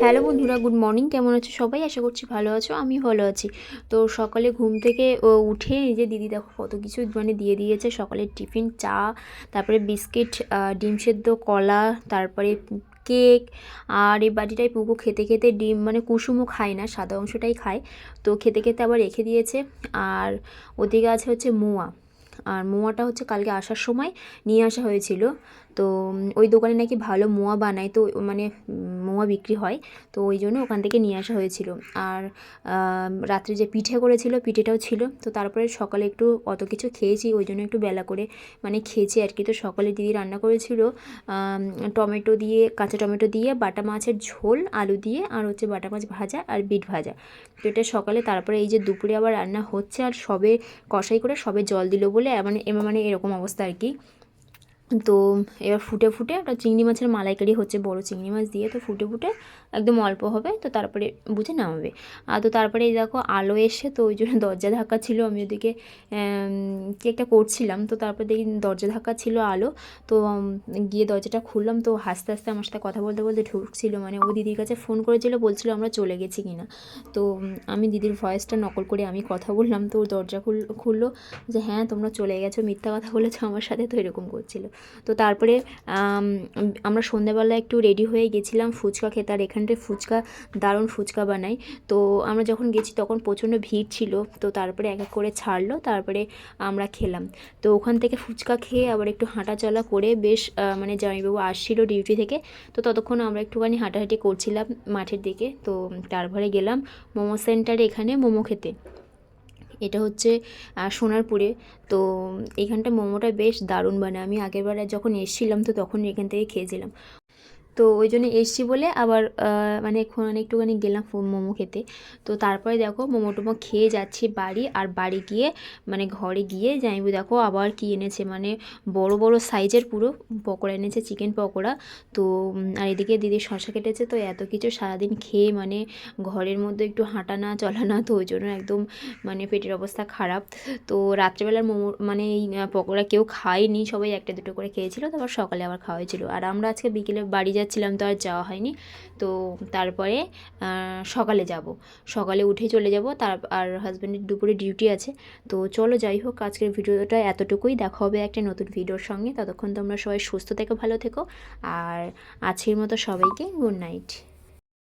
Hello বন্ধুরা, good morning. কেমন আছো সবাই? আশা করছি ভালো আছো আমি ভালো আছি। তো সকালে ঘুম থেকে উঠে যে দিদি দেখো কত কিছু মানে দিয়ে দিয়েছে। সকালের টিফিন, চা, তারপরে বিস্কিট ডিম সেদ্ধ, কলা, তারপরে কেক, আর এই বাটিটাই পুকু খেতে খেতে ডিম মানে কুসুমও খায় না, সাদা অংশটাই খায়। তো খেতে খেতে আবার রেখে দিয়েছে। আর ওদিকে আছে হচ্ছে মোয়া। আর মোয়াটা হচ্ছে কালকে আসার সময় নিয়ে আসা হয়েছিল। তো ওই দোকানে নাকি ভালো মোয়া বানায়। তো মানে মোয়া বিক্রি হয়। তো ওই জন্য ওখান থেকে নিয়ে আসা হয়েছিল। আর রাত্রে যে পিঠে করেছিল, পিঠেটাও ছিল। তো তারপরে সকালে একটু অত কিছু খেয়েছি, ওই জন্য একটু বেলা করে মানে খেয়েছি আর কি। তো সকালে দিদি রান্না করেছিল টমেটো দিয়ে, কাঁচা টমেটো দিয়ে, বাটা মাছের ঝোল, আলু দিয়ে, আর হচ্ছে বাটা মাছ ভাজা আর বিট ভাজা। তো এটা সকালে, তারপরে এই যে দুপুরে আবার রান্না হচ্ছে, আর সবে কষাই করে সবে জল দিল বলে মানে মানে এরকম অবস্থা আর কি। তো এবার ফুটে ফুটে ওটা চিংড়ি মাছের মালাইকারি হচ্ছে বড় চিংড়ি মাছ দিয়ে, তো ফুটে ফুটে একদম অল্প হবে, তো তারপরে বুঝে নামাবে। আর তো তারপরে এই দেখো আলো এসে, তো ওই জন্য দরজা ধাক্কা ছিল, আমি ওদিকে কি একটা করছিলাম, তো তারপরে দেখি দরজা ধাক্কা ছিল আলো, তো গিয়ে দরজাটা খুললাম, তো হাসতে হাসতে আমার সাথে কথা বলতে বলতে ঢুকছিল মানে ও দিদির কাছে ফোন করেছিল, বলছিল আমরা চলে গেছি কিনা। তো আমি দিদির ভয়েসটা নকল করে আমি কথা বললাম, তো দরজা খুল, খুললো, যে হ্যাঁ তোমরা চলে গেছো, মিথ্যা কথা বলেছ আমার সাথে, তো এরকম করছিল। তো তারপরে আমরা সন্ধ্যাবেলা একটু রেডি হয়ে গেছিলাম ফুচকা খেতে, আর এখানটায় ফুচকা, দারুণ ফুচকা বানাই তো আমরা যখন গেছি তখন প্রচণ্ড ভিড় ছিল, তো তারপরে এক এক করে ছাড়লো, তারপরে আমরা খেলাম। তো ওখান থেকে ফুচকা খেয়ে আবার একটু হাঁটা চলা করে বেশ মানে জামাইবাবু আসছিল ডিউটি থেকে, তো ততক্ষণ আমরা একটুখানি হাঁটাহাঁটি করছিলাম মাঠের দিকে। তো তারপরে গেলাম মোমো সেন্টারে এখানে মোমো খেতে। এটা হচ্ছে সোনারপুরে। তো এইখানটা মোমোটা বেশ দারুণ বানায়। আমি আগেরবার যখন এসেছিলাম তো তখন এখান থেকে খেয়েছিলাম। তো ওই জন্য এসছি বলে আবার মানে এখন একটুখানি গেলাম মোমো খেতে। তো তারপরে দেখো মোমো টোমো খেয়ে যাচ্ছি বাড়ি, আর বাড়ি গিয়ে মানে ঘরে গিয়ে জানিবু দেখো আবার কি এনেছে মানে বড় বড় সাইজের পুরো পকোড়া এনেছে চিকেন পকোড়া। তো আর এদিকে দিদি শশা কেটেছে, তো এত কিছু সারাদিন খেয়ে মানে ঘরের মধ্যে একটু হাঁটা না, চলা না, তো ওই জন্য একদম মানে পেটের অবস্থা খারাপ। তো রাত্রেবেলার মোমো মানে এই পকোড়া কেউ খায়নি, সবাই একটা দুটো করে খেয়েছিল, তারপর সকালে আবার খাওয়া হয়েছিল। আর আমরা আজকে বিকেলে বাড়ি যাচ্ছিলাম তো আর যাওয়া হয়নি। তো তারপরে সকালে যাব। সকালে উঠে চলে যাব। তার, আর হাজব্যান্ডের দুপুরে ডিউটি আছে। তো চলো যাই হোক, আজকের ভিডিওটা এতটুকুই। দেখা হবে একটা নতুন ভিডিওর সঙ্গে। ততক্ষণ তোমরা সবাই সুস্থ থেকো, ভালো থেকো। আর আজকের মতো সবাইকে গুড নাইট